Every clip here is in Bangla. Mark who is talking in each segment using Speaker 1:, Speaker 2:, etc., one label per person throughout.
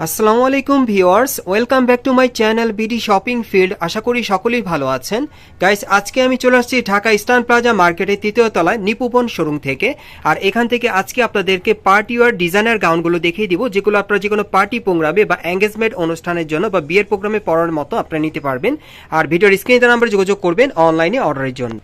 Speaker 1: আসসালামু আলাইকুম viewers, welcome back to my channel BD shopping field. আশা করি সকলেই ভালো আছেন। গাইস, আজকে আমি চলে আসছি ঢাকা ইস্টার্ন প্লাজা মার্কেটের তৃতীয় তলায় নিপুবন শোরুম থেকে। আর এখান থেকে আজকে আপনাদেরকে পার্টি ওয়ার ডিজাইনার গাউনগুলো দেখিয়ে দিব, যেগুলো আপনারা যে কোনো পার্টি প্রোগ্রামে বা এঙ্গেজমেন্ট অনুষ্ঠানের জন্য বা বিয়ের প্রোগ্রামে পড়ার মতো আপনারা নিতে পারবেন। আর ভিডিওর স্ক্রিনে নাম্বারে যোগাযোগ করবেন অনলাইনে অর্ডারের জন্য।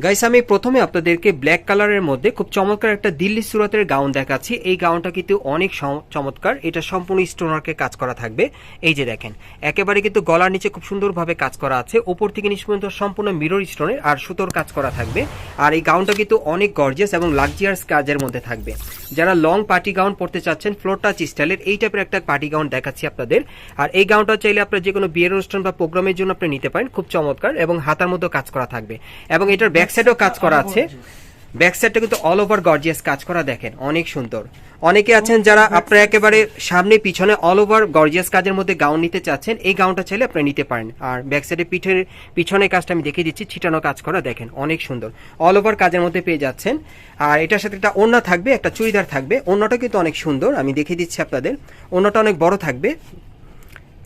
Speaker 1: গাইস আমি প্রথমে আপনাদেরকে ব্ল্যাক কালারের মধ্যে খুব চমৎকার একটা দিল্লি সুরাতের গাউন দেখাচ্ছি। এই গাউনটা কিন্তু অনেক চমৎকার। এটা সম্পূর্ণ স্টোনারকে কাজ করা থাকবে। এই যে দেখেন, একেবারে কিন্তু গলার নিচে খুব সুন্দরভাবে কাজ করা আছে। ওপর থেকে নিচ সম্পূর্ণ মিরর স্টোনের আর সুতোর কাজ করা থাকবে। আর এই গাউনটা কিন্তু অনেক গর্জিয়াস এবং লাক্সারিয়াস কাজের মধ্যে থাকবে। যারা লং পার্টি গাউন পড়তে চাচ্ছেন ফ্লোর টাচ স্টাইলের এই টাইপের একটা পার্টি গাউন দেখাচ্ছি আপনাদের। আর এই গাউনটা চাইলে আপনার যে কোনো বিয়ের অনুষ্ঠান বা প্রোগ্রামের জন্য আপনি নিতে পারেন। খুব চমৎকার এবং হাতার মধ্যে কাজ করা থাকবে। এবং এটার ব্যাক সাইডেও কাজ করা আছে। ব্যাক সাইডটা কিন্তু অল ওভার গর্জিয়াস কাজ করা দেখেন, অনেক সুন্দর। অনেকে আছেন যারা আপনারা একেবারে সামনে, পিছনে অল ওভার গর্জিয়াস কাজের মধ্যে গাউন নিতে চাচ্ছেন, এই গাউনটা চাইলে আপনি নিতে পারেন। আর ব্যাক সাইডে পিঠের পিছনে কাজটা আমি দেখিয়ে দিচ্ছি, ছিটানো কাজ করা দেখেন, অনেক সুন্দর। অল ওভার কাজের মধ্যে পেয়ে যাচ্ছেন। আর এটার সাথে একটা ওড়না থাকবে, একটা চুড়িদার থাকবে। ওড়নাটা কিন্তু অনেক সুন্দর, আমি দেখিয়ে দিচ্ছি আপনাদের। ওড়নাটা অনেক বড় থাকবে।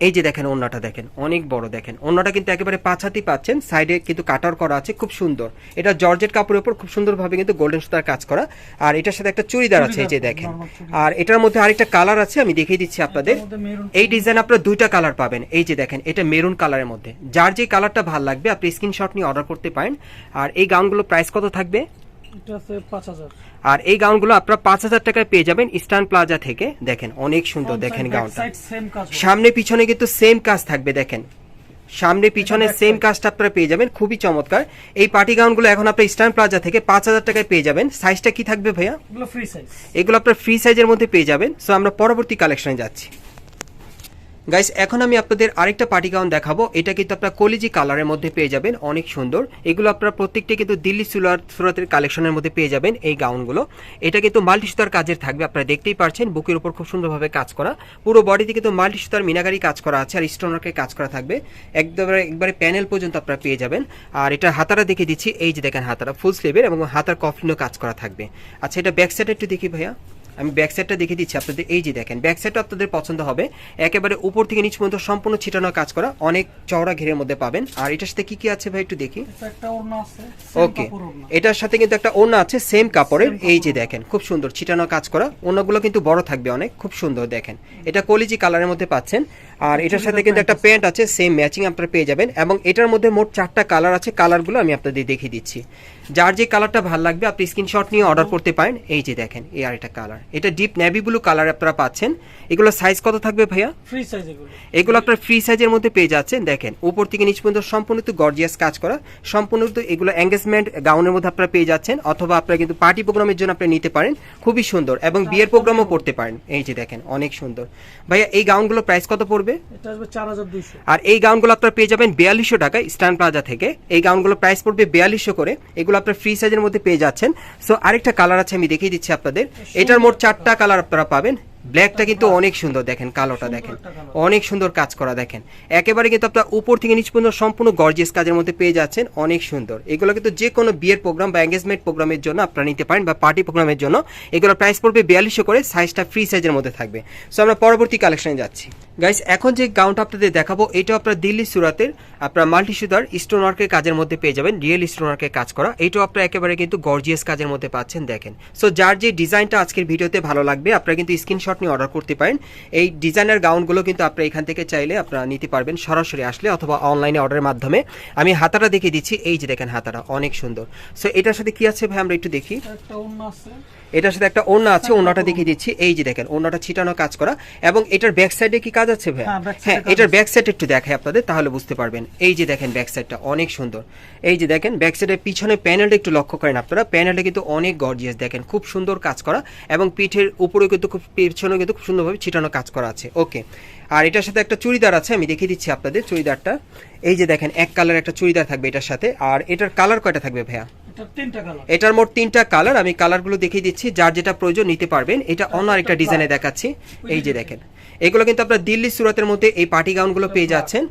Speaker 1: এই যে দেখেন ওন্নাটা দেখেন অনেক বড় দেখেন। ওন্নাটা কিন্তু একেবারে পাছাতি পাচ্ছেন সাইডে কিন্তু কাটার করা আছে খুব সুন্দর। এটা জর্জেট কাপড়ের উপর খুব সুন্দরভাবে কিন্তু গোল্ডেন সুতার কাজ করা। আর এটার সাথে একটা চুড়িদার আছে এই যে দেখেন। আর এটার মধ্যে আরেকটা কালার আছে আমি দেখিয়ে দিচ্ছি আপনাদের। এই ডিজাইন আপনারা দুইটা কালার পাবেন। এই যে দেখেন এটা মেরুন কালারের মধ্যে। যার যে কালারটা ভালো লাগবে আপনি স্ক্রিনশট নিয়ে অর্ডার করতে পারেন। আর এই গাউনগুলো প্রাইস কত থাকবে? আর এই গাউনগুলো আপনারা পাঁচ হাজার টাকায় পেয়ে যাবেন ইস্টার্ন প্লাজা থেকে। দেখেন অনেক সুন্দর দেখেন গাউনটা। সামনে পিছনে কিন্তু সেম কাজ থাকবে দেখেন। সামনে পিছনে সেম কাজটা আপনারা পেয়ে যাবেন খুবই চমৎকার। এই পার্টি গাউনগুলো এখন আপনার ইস্টার্ন প্লাজা থেকে পাঁচ হাজার টাকায় পেয়ে যাবেন। সাইজটা কি থাকবে ভাইয়া?
Speaker 2: এগুলো ফ্রি সাইজ
Speaker 1: এগুলো আপনার ফ্রি সাইজের মধ্যে পেয়ে যাবেন। সো আমরা পরবর্তী কালেকশনে যাচ্ছি। গাইস এখন আমি আপনাদের আরেকটা পার্টি গাউন দেখাবো। এটা কিন্তু আপনার কলিজি কালারের মধ্যে পেয়ে যাবেন, অনেক সুন্দর। এগুলো আপনারা প্রত্যেকটা কিন্তু দিল্লি সুলার সুরাতের কালেকশনের মধ্যে পেয়ে যাবেন এই গাউনগুলো এটা কিন্তু মাল্টি সুতার কাজের থাকবে, আপনারা দেখতেই পারছেন, বুকের উপর খুব সুন্দরভাবে কাজ করা। পুরো বডিতে কিন্তু মাল্টি সুতার মিনাগারি কাজ করা আছে, আর স্টোনারকে কাজ করা থাকবে। একবারে একবারে প্যানেল পর্যন্ত আপনারা পেয়ে যাবেন। আর এটা হাতারা দেখে দিচ্ছি, এই যে দেখেন হাতারা ফুল স্লিভের এবং হাতার কফলিনও কাজ করা থাকবে। আচ্ছা এটা ব্যাক সাইড একটু দেখি ভাইয়া। আমি ব্যাক সাইডটা দেখে দিচ্ছি আপনাদের এই যে দেখেন ব্যাক সাইডটা আপনাদের পছন্দ হবে। একেবারে উপর থেকে নিচ পর্যন্ত সম্পূর্ণ ছিটানো কাজ করা অনেক চওড়া ঘেরের মধ্যে পাবেন। আর এটার সাথে কি কি আছে ভাই একটু দেখি? ওকে এটার সাথে কিন্তু একটা ওড়না আছে সেম কাপড়ের। এই যে দেখেন খুব সুন্দর ছিটানো কাজ করা। ওড়নাগুলো কিন্তু বড় থাকবে অনেক খুব সুন্দর দেখেন। এটা কলিজি কালারের মধ্যে পাচ্ছেন। আর এটার সাথে কিন্তু একটা প্যান্ট আছে সেম ম্যাচিং আপনারা পেয়ে যাবেন। এবং এটার মধ্যে মোট চারটা কালার আছে কালারগুলো আমি আপনাদের দেখিয়ে দিচ্ছি। যার যে কালারটা ভালো লাগবে আপনি স্ক্রিনশট নিয়ে অর্ডার করতে পারেন। এই যে দেখেন এই আর একটা কালার এটা ডিপ নেভি ব্লু কালার আপনারা পাচ্ছেন। এগুলো সাইজ কত থাকবে ভাইয়া?
Speaker 2: ফ্রি সাইজ এগুলো।
Speaker 1: এগুলো আপনার ফ্রি সাইজের মধ্যে পেয়ে যাচ্ছেন। দেখেন উপর থেকে নিচ পর্যন্ত সম্পূর্ণ তো গর্জিয়াস কাজ করা। সম্পূর্ণ তো এগুলো এঙ্গেজমেন্ট গাউনের মধ্যে আপনারা পেয়ে যাচ্ছেন। অথবা আপনারা কিন্তু পার্টি প্রোগ্রামের জন্য আপনি নিতে পারেন। খুবই সুন্দর। এবং বিয়ের প্রোগ্রামও করতে পারেন। এই যে দেখেন অনেক সুন্দর। ভাইয়া এই গাউনগুলো প্রাইস কত পড়বে?
Speaker 2: এটা আসবে দুইশো।
Speaker 1: আর এই গাউনগুলো আপনারা পেয়ে যাবেন বিয়াল্লিশশো টাকা স্ট্যান্ড প্লাজা থেকে। এই গাউনগুলো প্রাইস পড়বে বিয়াল্লিশশো করে। এগুলো আপনার ফ্রি সাইজের মধ্যে পেয়ে যাচ্ছেন। সো আরেকটা কালার আছে আমি দেখিয়ে দিচ্ছি আপনাদের। এটার মোট চারটা কালার আপনারা পাবেন। ব্ল্যাকটা কিন্তু অনেক সুন্দর দেখেন কালোটা দেখেন। অনেক সুন্দর কাজ করা দেখেন। একেবারে কিন্তু আপনার উপর থেকে নিচ পর্যন্ত সম্পূর্ণ গর্জিয়াস কাজের মধ্যে পেয়ে যাচ্ছেন অনেক সুন্দর। এগুলো কিন্তু যে কোনো বিয়ের প্রোগ্রাম বা এঙ্গেজমেন্ট প্রোগ্রামের জন্য আপনারা নিতে পারেন বা পার্টি প্রোগ্রামের জন্য। এগুলো প্রাইস পড়বে বিয়াল্লিশশো করে সাইজটা ফ্রি সাইজের মধ্যে থাকবে। সো আমরা পরবর্তী কালেকশনে যাচ্ছি। গাইস এখন যে গাউনটা আপনাদের দেখাবো এটা আপনার দিল্লি সুরাতের আপনার মাল্টি সুতার স্টোন ওয়ার্কের কাজের মধ্যে পেয়ে যাবেন রিয়েল স্টোন ওয়ার্কের কাজ করা। এটাও আপনারা একেবারে কিন্তু গর্জিয়াস কাজের মধ্যে পাচ্ছেন দেখেন। সো যার যে ডিজাইনটা আজকের ভিডিওতে ভালো লাগবে আপনারা কিন্তু স্ক্রিনশট নিয়ে অর্ডার করতে পারেন। এই ডিজাইনার গাউনগুলো কিন্তু আপনি এখান থেকে চাইলে আপনারা নিতে পারবেন সরাসরি আসলে অথবা অনলাইনে অর্ডারের মাধ্যমে। আমি হাতাটা দেখিয়ে দিচ্ছি, এই যে দেখেন হাতাটা, অনেক সুন্দর। সো এটার সাথে কি আছে ভাই? আমরা একটু দেখি। এটার সাথে একটা ওড়না আছে ওড়নাটা দেখিয়ে দিচ্ছি। এই যে দেখেন ওড়নাটা ছিটানো কাজ করা। এবং এটার ব্যাক সাইডে কি কাজ আছে ভাই
Speaker 2: হ্যাঁ,
Speaker 1: হ্যাঁ এটার ব্যাক সাইড একটু দেখাই আপনাদের তাহলে বুঝতে পারবেন। এই যে দেখেন ব্যাক সাইডটা অনেক সুন্দর। এই যে দেখেন ব্যাক সাইডের পিছনে প্যানেলটা একটু লক্ষ্য করেন আপনারা। প্যানেলটা কিন্তু অনেক গর্জিয়াস দেখেন খুব সুন্দর কাজ করা। এবং পিঠের উপরেও কিন্তু খুব পিছনেও কিন্তু খুব সুন্দরভাবে ছিটানো কাজ করা আছে। ওকে আর এটার সাথে একটা চুড়িদার আছে আমি দেখিয়ে দিচ্ছি আপনাদের চুড়িদারটা। এই যে দেখেন এক কালার একটা চুড়িদার থাকবে এটার সাথে। আর এটার কালার কয়টা থাকবে ভাইয়া? এটার মোট তিনটা কালার আমি কালারগুলো দেখিয়ে দিচ্ছি যার যেটা প্রয়োজন নিতে পারবেন। এটা অন্য আরেকটা ডিজাইনে দেখাচ্ছি। এই যে দেখেন। এগুলো কিন্তু আপনার দিল্লি সুরাতের মধ্যে এই পার্টি গাউনগুলো পেয়ে যাচ্ছেন।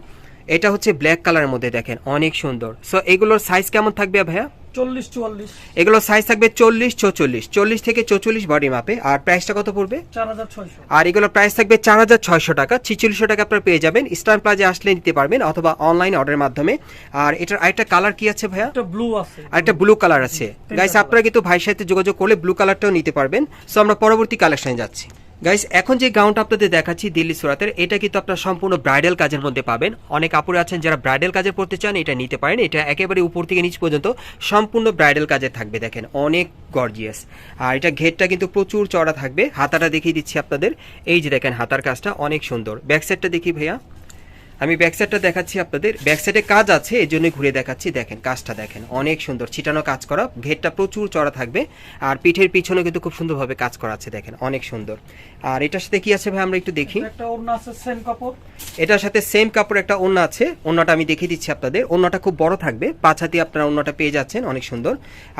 Speaker 1: এটা হচ্ছে ব্ল্যাক কালারের মধ্যে দেখেন। অনেক সুন্দর। সো এগুলোর সাইজ কেমন থাকবে ভাইয়া?
Speaker 2: চল্লিশ চুয়াল্লিশ।
Speaker 1: এগুলো সাইজ থাকবে চল্লিশ চৌচল্লিশ চল্লিশ থেকে চৌচল্লিশ বডি মাপে আর প্রাইসটা কত পড়বে?
Speaker 2: চার হাজার ছয়শো।
Speaker 1: আর এগুলোর প্রাইস থাকবে চার হাজার ছয়শো টাকা। ছিচল্লিশশো টাকা আপনারা পেয়ে যাবেন। স্টার প্লাজে আসলে নিতে পারবেন অথবা অনলাইন অর্ডারের মাধ্যমে। আর এটার আরেকটা কালার কি আছে ভাইয়া?
Speaker 2: একটা ব্লু আছে।
Speaker 1: আর একটা ব্লু কালার আছে গাইস আপনারা কিন্তু ভাইয়ের সাথে যোগাযোগ করলে ব্লু কালারটাও নিতে পারবেন। সো আমরা পরবর্তী কালেকশনে যাচ্ছি। গাইস এখন যে গাউনটা আপনাদের দেখাচ্ছি দিল্লি সুরাতের, এটা কিন্তু আপনার সম্পূর্ণ ব্রাইডাল কাজের মধ্যে পাবেন। অনেক আপুরে আছেন যারা ব্রাইডাল কাজের পড়তে চান, এটা নিতে পারেন। এটা একেবারে উপর থেকে নিচ পর্যন্ত সম্পূর্ণ ব্রাইডাল কাজের থাকবে, দেখেন, অনেক গর্জিয়াস আর এটা ঘেরটা কিন্তু প্রচুর চড়া থাকবে। হাতাটা দেখিয়ে দিচ্ছি আপনাদের। এই যে দেখেন, হাতার কাজটা অনেক সুন্দর। ব্যাকসাইডটা দেখি ভাইয়া। আমি ব্যাক সাইডটা দেখাচ্ছি আপনাদের। ব্যাক সাইডে কাজ আছে এই জন্য ঘুরে দেখাচ্ছি। দেখেন কাজটা দেখেন। অনেক সুন্দর। ছিটানো কাজ করা। ঘেরটা প্রচুর চড়া থাকবে। আর পিঠের পিছনে কিন্তু খুব সুন্দরভাবে কাজ করা আছে দেখেন। অনেক সুন্দর। আর এটার সাথে কি আছে ভাই? আমরা একটু দেখি।
Speaker 2: একটা ওড়না আছে সেম কাপড়।
Speaker 1: এটার সাথে সেম কাপড় একটা ওন্না আছে। ওন্নাটা আমি দেখিয়ে দিচ্ছি আপনাদের। ওন্নাটা খুব বড় থাকবে। পাঁচ হাতি আপনারা ওন্নাটা পেয়ে যাচ্ছেন। অনেক সুন্দর।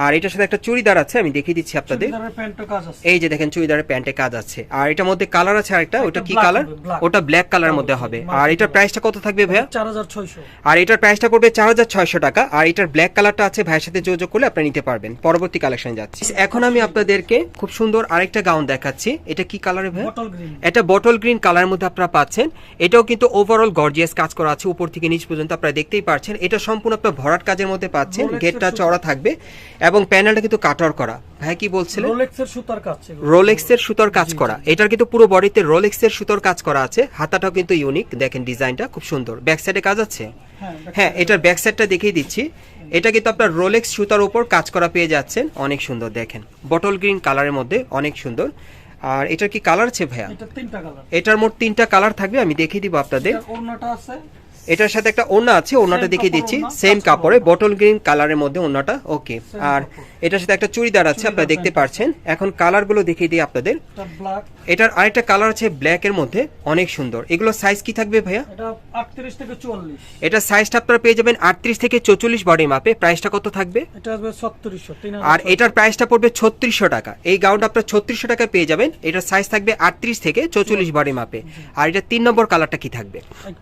Speaker 1: আর এটার সাথে একটা চুড়িদার আছে আমি দেখিয়ে দিচ্ছি আপনাদের।
Speaker 2: চুড়িদারের প্যান্টও কাজ আছে।
Speaker 1: এই যে দেখেন চুড়িদারের প্যান্টে কাজ আছে। আর এটার মধ্যে কালার আছে আরেকটা? ওটা কি কালার ওটা ব্ল্যাক কালারের মধ্যে হবে। আর এটার প্রাইসটা কত থাকবে ভাইয়া?
Speaker 2: চার হাজার ছয়শো।
Speaker 1: আর এটার প্রাইসটা পড়বে চার হাজার ছয়শো টাকা। আর এটার ব্ল্যাক কালারটা আছে ভাইয়ের সাথে যোগাযোগ করলে আপনি নিতে পারবেন। পরবর্তী কালেকশন যাচ্ছি। এখন আমি আপনাদেরকে খুব সুন্দর আরেকটা গাউন দেখাচ্ছি। এটা কি কালারে ভাই
Speaker 2: বটল গ্রিন
Speaker 1: এটা বটল গ্রিন কালারের মধ্যে আপনারা পাচ্ছেন। এটাও কিন্তু ওভারঅল গর্জিয়াস কাজ করা আছে। উপর থেকে নিচ পর্যন্ত আপনারা দেখতেই পাচ্ছেন এটা সম্পূর্ণ আপনার ভরাট কাজের মধ্যে পাচ্ছেন। গেটটা। চড়া থাকবে। এবং প্যানেলটা কিন্তু কাটার করা। ভাই কি বলছিলেন?
Speaker 2: রোলেক্সের সুতার কাজ
Speaker 1: রোলেক্সের সুতোর কাজ করা। এটার কিন্তু পুরো বডিতে রোলেক্সের সুতোর কাজ করা আছে। হাতাটাও কিন্তু ইউনিক দেখেন ডিজাইনটা খুব সুন্দর। ব্যাক সাইডে কাজ আছে?
Speaker 2: হ্যাঁ
Speaker 1: হ্যাঁ এটার ব্যাক সাইডটা দেখিয়ে দিচ্ছি। এটা কিন্তু আপনার রোলেক্স সুতার উপর কাজ করা পেয়ে যাচ্ছেন। অনেক সুন্দর দেখেন। বটল গ্রিন কালারের মধ্যে অনেক সুন্দর। আর এটার কি কালার আছে ভাইয়া?
Speaker 2: এটা তিনটা কালার
Speaker 1: এটার মোট তিনটা কালার থাকবে আমি দেখিয়ে দিব আপনাদের।
Speaker 2: আছে।
Speaker 1: এটার সাথে একটা ওড়না আছে ওড়নাটা দেখিয়ে দিচ্ছি সেম
Speaker 2: করা
Speaker 1: কাপড়ে বটল গ্রিন কালারের মধ্যে ওড়নাটা ওকে আর এটার সাথে একটা চুড়িদার আছে আপনারা দেখতে পাচ্ছেন এখন কালারগুলো দেখিয়ে দিই আপনাদের। এটার আরেকটা কালার আছে ব্ল্যাক এর মধ্যে অনেক সুন্দর। এগুলো সাইজ কি থাকবে ভাইয়া?
Speaker 2: এটা
Speaker 1: সাইজটা আপনারা পেয়ে যাবেন আটত্রিশ থেকে চৌচল্লিশ বডি মাপে প্রাইসটা কত থাকবে? আর এটার প্রাইসটা পড়বে ছত্রিশশো টাকা। এই গাউনটা আপনার ছত্রিশশো টাকা পেয়ে যাবেন। এটার সাইজ থাকবে আটত্রিশ থেকে চৌচল্লিশ বডি মাপে আর এটা তিন নম্বর কালারটা কি থাকবে?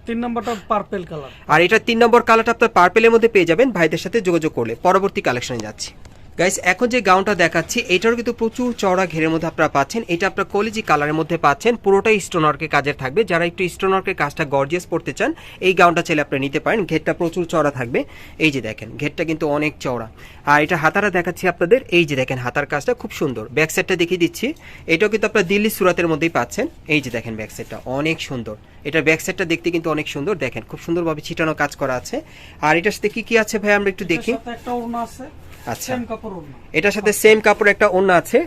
Speaker 2: তিন নম্বরটা পার্পেল কালার
Speaker 1: আর এটা তিন নম্বর কালারটা আপনার পার্পেলের মধ্যে পেয়ে যাবেন, ভাইদের সাথে যোগাযোগ করলে। পরবর্তী কালেকশনে যাচ্ছি। গাইস এখন যে গাউনটা দেখাচ্ছি, এটারও কিন্তু প্রচুর চওড়া ঘেরের মধ্যে আপনারা পাচ্ছেন। এটা আপনার কলেজি কালারের মধ্যে পাচ্ছেন। পুরোটাই স্টোনওয়ার্কের কাজের থাকবে। যারা একটু স্টোনওয়ার্কের কাজটা গর্জিয়াস পড়তে চান, এই গাউনটা চাইলে আপনি নিতে পারেন। ঘেরটা প্রচুর চওড়া থাকবে। এই যে দেখেন, ঘেরটা কিন্তু অনেক চওড়া। আর এটা হাতারা দেখাচ্ছি আপনাদের। এই যে দেখেন, হাতার কাজটা খুব সুন্দর। ব্যাক সাইডটা দেখিয়ে দিচ্ছি। এটাও কিন্তু আপনার দিল্লি সুরাতের মধ্যেই পাচ্ছেন। এই যে দেখেন, ব্যাক সাইডটা অনেক সুন্দর। এটার ব্যাক সাইডটা দেখতে কিন্তু অনেক সুন্দর। দেখেন, খুব সুন্দরভাবে ছিটানো কাজ করা আছে। আর এটার সাথে কি কি আছে ভাই? আমরা একটু দেখি। আচ্ছা। এটার সাথে সেম কাপড় একটা ওড়না আছে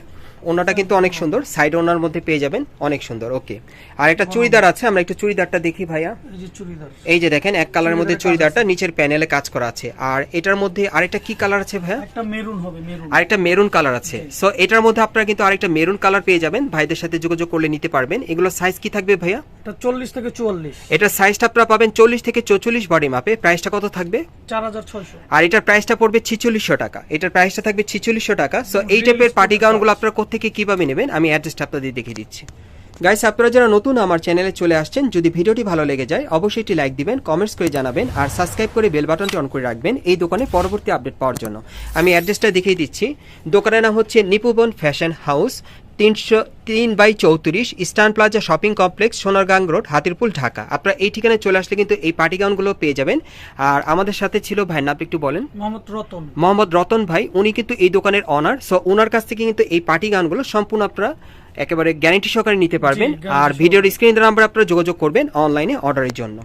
Speaker 1: ওড়নাটা কিন্তু অনেক সুন্দর। সাইড ওনার মধ্যে পেয়ে যাবেন অনেক সুন্দর। ওকে আর একটা চুড়িদার আছে আমরা একটু চুড়িদারটা দেখি ভাইয়া।
Speaker 2: এই যে চুড়িদার।
Speaker 1: এই যে দেখেন এক কালারের মধ্যে চুড়িদারটা নিচের প্যানেলে কাজ করা আছে। আর এটার মধ্যে আরেকটা কি কালার আছে ভাইয়া?
Speaker 2: একটা মেরুন হবে মেরুন।
Speaker 1: আরেকটা মেরুন কালার আছে। সো এটার মধ্যে আপনারা কিন্তু আরেকটা মেরুন কালার পেয়ে যাবেন। ভাইদের সাথে যোগাযোগ করলে নিতে পারবেন। এগুলো সাইজ কি থাকবে ভাইয়া?
Speaker 2: এটা চল্লিশ থেকে চুয়াল্লিশ।
Speaker 1: এটার সাইজটা আপনারা পাবেন চল্লিশ থেকে চৌচল্লিশ বডি মাপে প্রাইসটা কত থাকবে?
Speaker 2: চার হাজার ছয়শো।
Speaker 1: আর এটার প্রাইসটা পড়বে ছিচল্লিশশো টাকা। এটার প্রাইসটা থাকবে ছিচল্লিশশো টাকা। সো এই টাইপের পার্টি গাউনগুলো আপনারা কোথেকে কীভাবে নেবেন, আমি অ্যাড্রেসটা আপনাদের দেখিয়ে দিচ্ছি। গাইস আপনারা যারা নতুন আমার চ্যানেলে চলে আসছেন, যদি ভিডিওটি ভালো লেগে যায়, অবশ্যই একটি লাইক দিবেন কমেন্টস করে জানাবেন, আর সাবস্ক্রাইব করে বেল বাটনটি অন করে রাখবেন এই দোকানে পরবর্তী আপডেট পাওয়ার জন্য। আমি অ্যাড্রেসটা দেখিয়ে দিচ্ছি। দোকানের নাম হচ্ছে নিপুবন ফ্যাশন হাউস তিনশো তিন বাই চৌত্রিশ eastern plaza shopping complex Sonargaon road Hatirpool Dhaka. আপনারা এই ঠিকানায় চলে আসলে কিন্তু এই পার্টি গাউনগুলো পেয়ে যাবেন। আর আমাদের সাথে ছিল ভাই না আপনি একটু বলেন।
Speaker 2: মোহাম্মদ রতন।
Speaker 1: মোহাম্মদ রতন ভাই উনি কিন্তু এই দোকানের অনার সো ওনার কাছ থেকে কিন্তু এই পার্টি গানগুলো সম্পূর্ণ আপনারা একেবারে গ্যারান্টি সহকারে নিতে পারবেন। আর। ভিডিওর স্ক্রিন নাম্বার আপনারা যোগাযোগ করবেন অনলাইনে অর্ডারের জন্য।